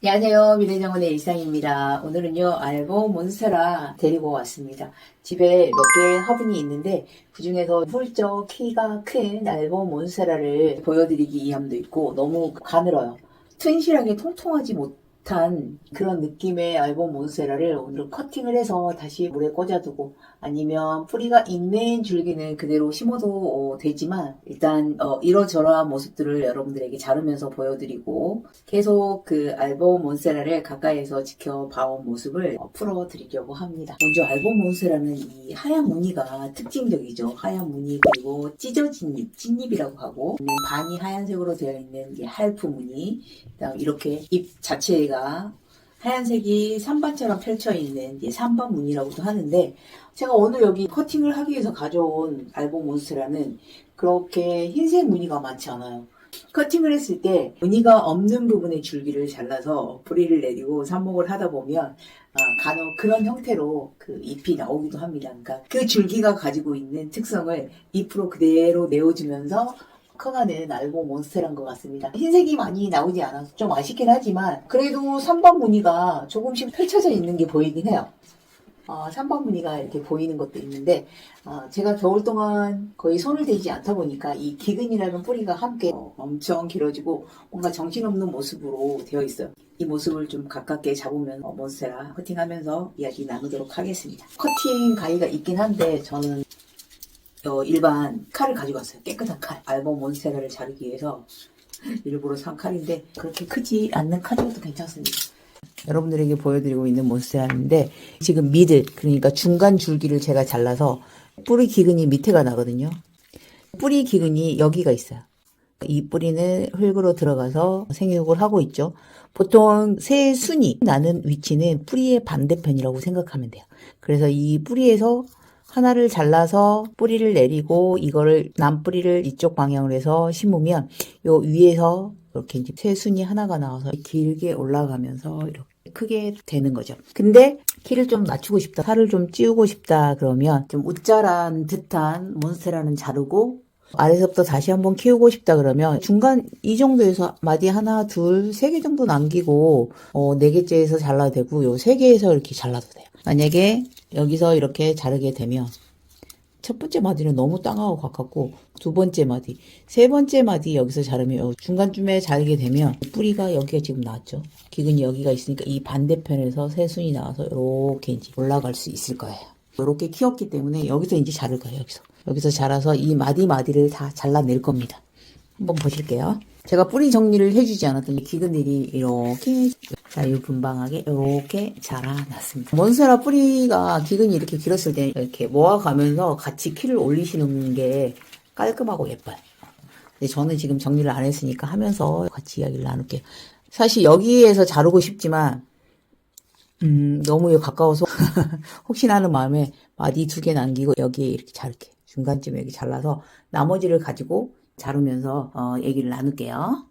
안녕하세요. 미래정원의 일상입니다. 오늘은요, 알보 몬스테라 데리고 왔습니다. 집에 몇개 화분이 있는데, 그 중에서 훌쩍 키가 큰 알보 몬스테라를 보여드리기 위함도 있고, 너무 가늘어요. 튼실하게 통통하지 못 한 그런 느낌의 알보 몬스테라를 오늘 커팅을 해서 다시 물에 꽂아두고, 아니면 뿌리가 있는 줄기는 그대로 심어도 어, 되지만, 일단 어, 이러저러한 모습들을 여러분들에게 자르면서 보여드리고, 계속 그 알보 몬세라를 가까이에서 지켜봐온 모습을 어, 풀어드리려고 합니다. 먼저 알보 몬세라는 이 하얀 무늬가 특징적이죠. 하얀 무늬 그리고 찢어진 잎, 찐잎이라고 하고 반이 하얀색으로 되어 있는 게 할프 무늬, 이렇게 잎 자체 가 하얀색이 산반처럼 펼쳐 있는 이제 산반 무늬라고도 하는데 제가 오늘 여기 커팅을 하기 위해서 가져온 알보 몬스테라는 그렇게 흰색 무늬가 많지 않아요. 커팅을 했을 때 무늬가 없는 부분의 줄기를 잘라서 뿌리를 내리고 삽목을 하다 보면 아, 간혹 그런 형태로 그 잎이 나오기도 합니다. 그러니까 그 줄기가 가지고 있는 특성을 잎으로 그대로 내어주면서 커가는 알고 몬스테라인 것 같습니다. 흰색이 많이 나오지 않아서 좀 아쉽긴 하지만 그래도 3번 무늬가 조금씩 펼쳐져 있는 게 보이긴 해요. 어, 3번 무늬가 이렇게 보이는 것도 있는데 어, 제가 겨울 동안 거의 손을 대지 않다 보니까 이 기근이라는 뿌리가 함께 어, 엄청 길어지고 뭔가 정신없는 모습으로 되어 있어요. 이 모습을 좀 가깝게 잡으면 어, 몬스테라 커팅하면서 이야기 나누도록 하겠습니다. 커팅 가위가 있긴 한데 저는 어, 일반 칼을 가지고 왔어요. 깨끗한 칼. 알몸 몬스테라를 자르기 위해서 일부러 산 칼인데 그렇게 크지 않는 칼이어도 괜찮습니다. 여러분들에게 보여드리고 있는 몬스테라인데 지금 미들 그러니까 중간 줄기를 제가 잘라서 뿌리 기근이 밑에가 나거든요. 뿌리 기근이 여기가 있어요. 이 뿌리는 흙으로 들어가서 생육을 하고 있죠. 보통 새 순이 나는 위치는 뿌리의 반대편이라고 생각하면 돼요. 그래서 이 뿌리에서 하나를 잘라서 뿌리를 내리고 이거를 남 뿌리를 이쪽 방향으로 해서 심으면 요 위에서 이렇게 이제 새 순이 하나가 나와서 길게 올라가면서 이렇게 크게 되는 거죠. 근데 키를 좀 낮추고 싶다, 살을 좀 찌우고 싶다 그러면 좀 웃자란 듯한 몬스테라는 자르고 아래서부터 다시 한번 키우고 싶다 그러면 중간 이 정도에서 마디 하나, 둘, 세 개 정도 남기고 어, 네 개째에서 잘라도 되고 요 세 개에서 이렇게 잘라도 돼요. 만약에 여기서 이렇게 자르게 되면 첫 번째 마디는 너무 땅하고 가깝고 두 번째 마디, 세 번째 마디 여기서 자르면 중간쯤에 자르게 되면 뿌리가 여기가 지금 나왔죠. 기근이 여기가 있으니까 이 반대편에서 새순이 나와서 이렇게 이제 올라갈 수 있을 거예요. 이렇게 키웠기 때문에 여기서 이제 자를 거예요. 여기서 여기서 자라서 이 마디 마디를 다 잘라낼 겁니다. 한번 보실게요. 제가 뿌리 정리를 해주지 않았더니 기근들이 이렇게 자유분방하게 이렇게 자라났습니다. 몬스테라 뿌리가 기근이 이렇게 길었을 때 이렇게 모아가면서 같이 키를 올리시는 게 깔끔하고 예뻐요. 근데 저는 지금 정리를 안 했으니까 하면서 같이 이야기를 나눌게요. 사실 여기에서 자르고 싶지만 음, 너무 가까워서 혹시나 하는 마음에 마디 두 개 남기고 여기에 이렇게 자를게요. 중간쯤에 이렇게 잘라서 나머지를 가지고 자르면서 어, 얘기를 나눌게요.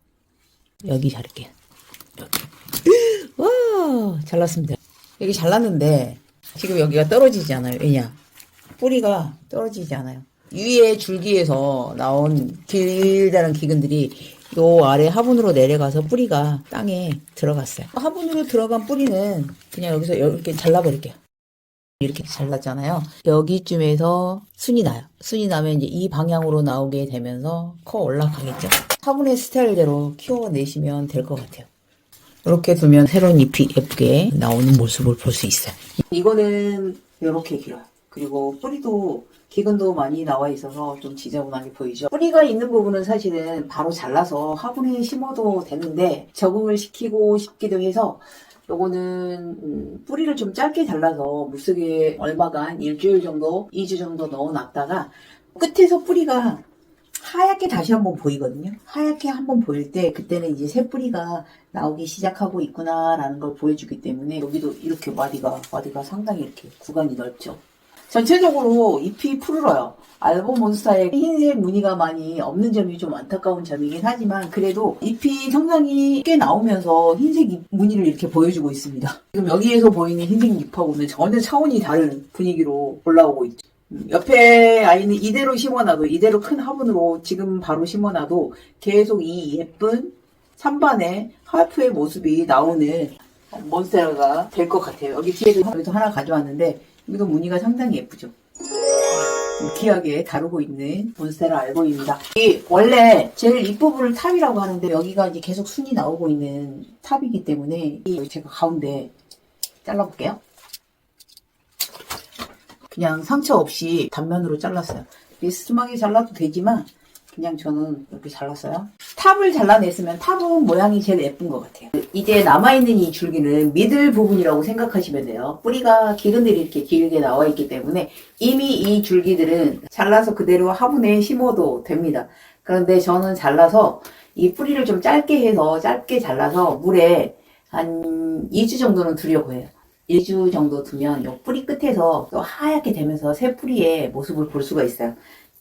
여기 자를게요. 와 잘랐습니다. 여기 잘랐는데 지금 여기가 떨어지지 않아요. 왜냐? 뿌리가 떨어지지 않아요. 위에 줄기에서 나온 길다란 기근들이 요 아래 화분으로 내려가서 뿌리가 땅에 들어갔어요. 화분으로 들어간 뿌리는 그냥 여기서 이렇게 잘라버릴게요. 이렇게 잘랐잖아요. 여기쯤에서 순이 나요. 순이 나면 이제 이 방향으로 나오게 되면서 커 올라가겠죠. 화분의 스타일대로 키워내시면 될 것 같아요. 이렇게 두면 새로운 잎이 예쁘게 나오는 모습을 볼 수 있어요. 이거는 이렇게 길어요. 그리고 뿌리도 기근도 많이 나와 있어서 좀 지저분하게 보이죠. 뿌리가 있는 부분은 사실은 바로 잘라서 화분에 심어도 되는데 적응을 시키고 싶기도 해서 요거는 음, 뿌리를 좀 짧게 잘라서 물속에 얼마간 일주일 정도, 2주 정도 넣어놨다가 끝에서 뿌리가 하얗게 다시 한번 보이거든요. 하얗게 한번 보일 때 그때는 이제 새 뿌리가 나오기 시작하고 있구나라는 걸 보여주기 때문에 여기도 이렇게 마디가 마디가 상당히 이렇게 구간이 넓죠. 전체적으로 잎이 푸르러요. 알보 몬스타의 흰색 무늬가 많이 없는 점이 좀 안타까운 점이긴 하지만 그래도 잎이 상당히 꽤 나오면서 흰색 잎 무늬를 이렇게 보여주고 있습니다. 지금 여기에서 보이는 흰색 잎하고는 전혀 차원이 다른 분위기로 올라오고 있죠. 음, 옆에 아이는 이대로 심어놔도 이대로 큰 화분으로 지금 바로 심어놔도 계속 이 예쁜 3반에 하프의 모습이 나오는 몬스테라가 될 것 같아요. 여기 뒤에도 하나 가져왔는데 여기도 무늬가 상당히 예쁘죠. 귀하게 다루고 있는 몬스테라 알보입니다. 이 원래 제일 윗부분을 탑이라고 하는데 여기가 이제 계속 순이 나오고 있는 탑이기 때문에 이 제가 가운데 잘라볼게요. 그냥 상처 없이 단면으로 잘랐어요. 비스듬하게 잘라도 되지만 그냥 저는 이렇게 잘랐어요. 탑을 잘라냈으면 탑은 모양이 제일 예쁜 것 같아요. 이제 남아있는 이 줄기는 미들 부분이라고 생각하시면 돼요. 뿌리가 기근들이 이렇게 길게 나와 있기 때문에 이미 이 줄기들은 잘라서 그대로 화분에 심어도 됩니다. 그런데 저는 잘라서 이 뿌리를 좀 짧게 해서 짧게 잘라서 물에 한 2주 정도는 두려고 해요. 1주 정도 두면 요 뿌리 끝에서 또 하얗게 되면서 새 뿌리의 모습을 볼 수가 있어요.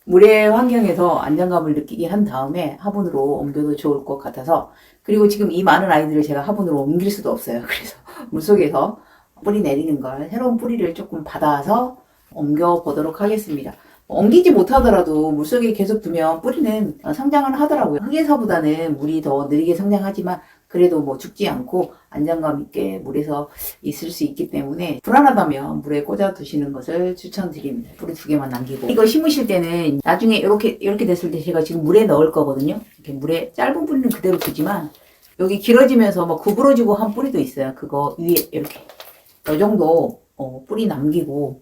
물의 환경에서 안정감을 느끼게 한 다음에 화분으로 옮겨도 좋을 것 같아서 그리고 지금 이 많은 아이들을 제가 화분으로 옮길 수도 없어요. 그래서 물속에서 뿌리 내리는 걸 새로운 뿌리를 조금 받아서 옮겨 보도록 하겠습니다. 옮기지 못하더라도 물속에 계속 두면 뿌리는 성장을 하더라고요. 흙에서보다는 물이 더 느리게 성장하지만 그래도 뭐 죽지 않고 안정감 있게 물에서 있을 수 있기 때문에 불안하다면 물에 꽂아 두시는 것을 추천드립니다. 뿌리 두 개만 남기고 이거 심으실 때는 나중에 이렇게 이렇게 됐을 때 제가 지금 물에 넣을 거거든요. 이렇게 물에 짧은 뿌리는 그대로 두지만 여기 길어지면서 뭐 구부러지고 한 뿌리도 있어요. 그거 위에 이렇게 이 정도 어, 뿌리 남기고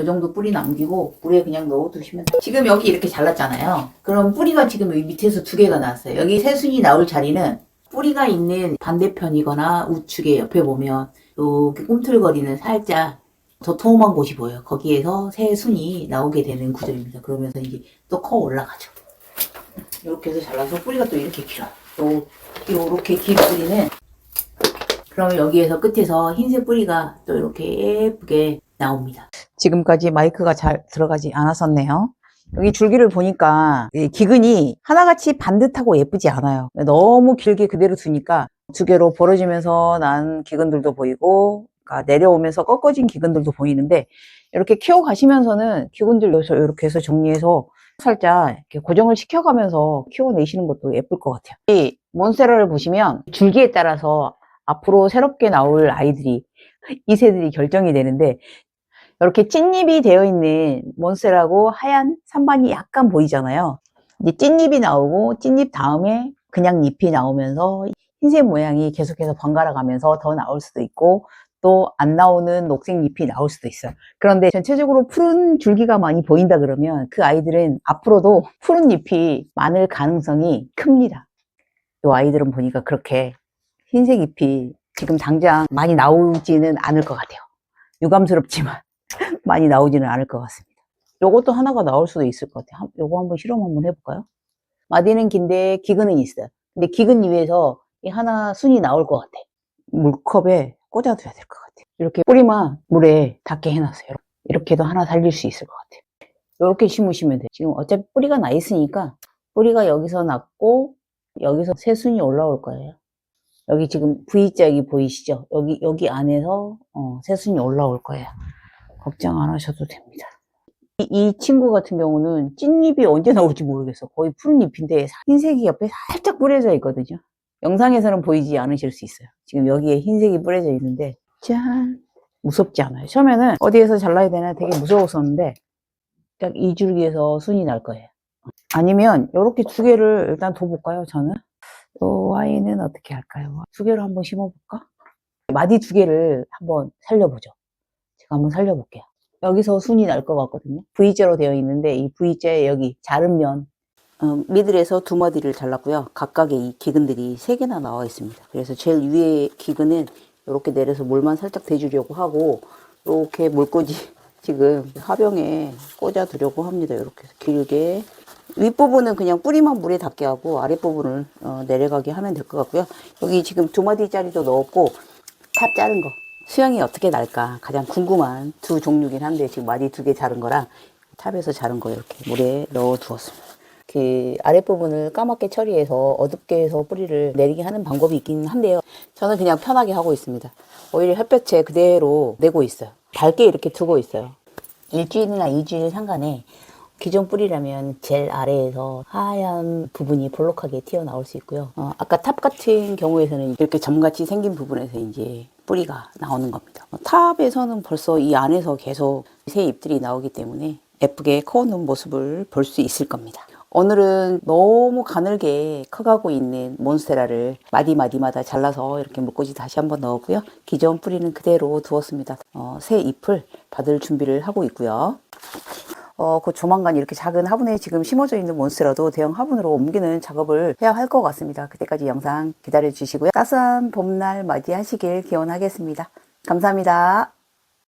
이 정도 뿌리 남기고 물에 그냥 넣어두시면 돼요. 지금 여기 이렇게 잘랐잖아요. 그럼 뿌리가 지금 여기 밑에서 두 개가 나왔어요. 여기 새순이 나올 자리는 뿌리가 있는 반대편이거나 우측에 옆에 보면 이렇게 꿈틀거리는 살짝 도톰한 곳이 보여요. 거기에서 새순이 나오게 되는 구조입니다. 그러면서 이제 또 커 올라가죠. 이렇게 해서 잘라서 뿌리가 또 이렇게 길어요. 또 이렇게 긴 뿌리는 그러면 여기에서 끝에서 흰색 뿌리가 또 이렇게 예쁘게 나옵니다. 지금까지 마이크가 잘 들어가지 않았었네요. 여기 줄기를 보니까 이 기근이 하나같이 반듯하고 예쁘지 않아요. 너무 길게 그대로 두니까 두 개로 벌어지면서 난 기근들도 보이고 그러니까 내려오면서 꺾어진 기근들도 보이는데 이렇게 키워 가시면서는 기근들 이렇게 해서 정리해서 살짝 고정을 시켜가면서 키워내시는 것도 예쁠 것 같아요. 이 몬세라를 보시면 줄기에 따라서 앞으로 새롭게 나올 아이들이 이 새들이 결정이 되는데 이렇게 찐잎이 되어 있는 몬스테라고 하얀 산반이 약간 보이잖아요. 이제 찐잎이 나오고 찐잎 다음에 그냥 잎이 나오면서 흰색 모양이 계속해서 번갈아 가면서 더 나올 수도 있고 또 안 나오는 녹색 잎이 나올 수도 있어요. 그런데 전체적으로 푸른 줄기가 많이 보인다 그러면 그 아이들은 앞으로도 푸른 잎이 많을 가능성이 큽니다. 이 아이들은 보니까 그렇게 흰색 잎이 지금 당장 많이 나오지는 않을 것 같아요. 유감스럽지만 많이 나오지는 않을 것 같습니다. 요것도 하나가 나올 수도 있을 것 같아요. 한- 요거 한번 실험 한번 해볼까요? 마디는 긴데 기근은 있어요. 근데 기근 위에서 이 하나 순이 나올 것 같아. 물컵에 꽂아둬야 될 것 같아요. 이렇게 뿌리만 물에 닿게 해놨어요. 이렇게도 하나 살릴 수 있을 것 같아요. 이렇게 심으시면 돼요. 지금 어차피 뿌리가 나 있으니까 뿌리가 여기서 났고 여기서 새 순이 올라올 거예요. 여기 지금 V자기 보이시죠? 여기 여기 안에서 어, 새 순이 올라올 거예요. 걱정 안 하셔도 됩니다. 이, 이 친구 같은 경우는 찐잎이 언제 나올지 모르겠어. 거의 푸른 잎인데 흰색이 옆에 살짝 뿌려져 있거든요. 영상에서는 보이지 않으실 수 있어요. 지금 여기에 흰색이 뿌려져 있는데 짠 무섭지 않아요. 처음에는 어디에서 잘라야 되나 되게 무서웠었는데 딱 이 줄기에서 순이 날 거예요. 아니면 이렇게 두 개를 일단 둬볼까요? 저는 이 아이는 어떻게 할까요? 두 개를 한번 심어볼까? 마디 두 개를 한번 살려보죠. 제가 한번 살려볼게요. 여기서 순이 날 것 같거든요. V자로 되어 있는데 이 V자에 여기 자른 면 어, 미들에서 두 마디를 잘랐고요. 각각의 이 기근들이 세 개나 나와 있습니다. 그래서 제일 위에 기근은 이렇게 내려서 물만 살짝 대주려고 하고 이렇게 물꽂이 지금 화병에 꽂아 두려고 합니다. 이렇게 길게 윗부분은 그냥 뿌리만 물에 닿게 하고 아랫부분을 어, 내려가게 하면 될 것 같고요. 여기 지금 두 마디짜리도 넣었고 탑 자른 거 수영이 어떻게 날까 가장 궁금한 두 종류긴 한데 지금 마디 두 개 자른 거랑 탑에서 자른 거 이렇게 물에 넣어 두었습니다. 그 아랫부분을 까맣게 처리해서 어둡게 해서 뿌리를 내리게 하는 방법이 있긴 한데요. 저는 그냥 편하게 하고 있습니다. 오히려 햇볕에 그대로 내고 있어요. 밝게 이렇게 두고 있어요. 일주일이나 이주일 상간에 기존 뿌리라면 젤 아래에서 하얀 부분이 볼록하게 튀어나올 수 있고요. 어, 아까 탑 같은 경우에서는 이렇게 점같이 생긴 부분에서 이제 뿌리가 나오는 겁니다. 어, 탑에서는 벌써 이 안에서 계속 새 잎들이 나오기 때문에 예쁘게 커오는 모습을 볼 수 있을 겁니다. 오늘은 너무 가늘게 커가고 있는 몬스테라를 마디마디마다 잘라서 이렇게 물꽂이 다시 한번 넣었고요. 기존 뿌리는 그대로 두었습니다. 어, 새 잎을 받을 준비를 하고 있고요. 어, 그 조만간 이렇게 작은 화분에 지금 심어져 있는 몬스테라도 대형 화분으로 옮기는 작업을 해야 할 것 같습니다. 그때까지 영상 기다려 주시고요. 따스한 봄날 맞이하시길 기원하겠습니다. 감사합니다.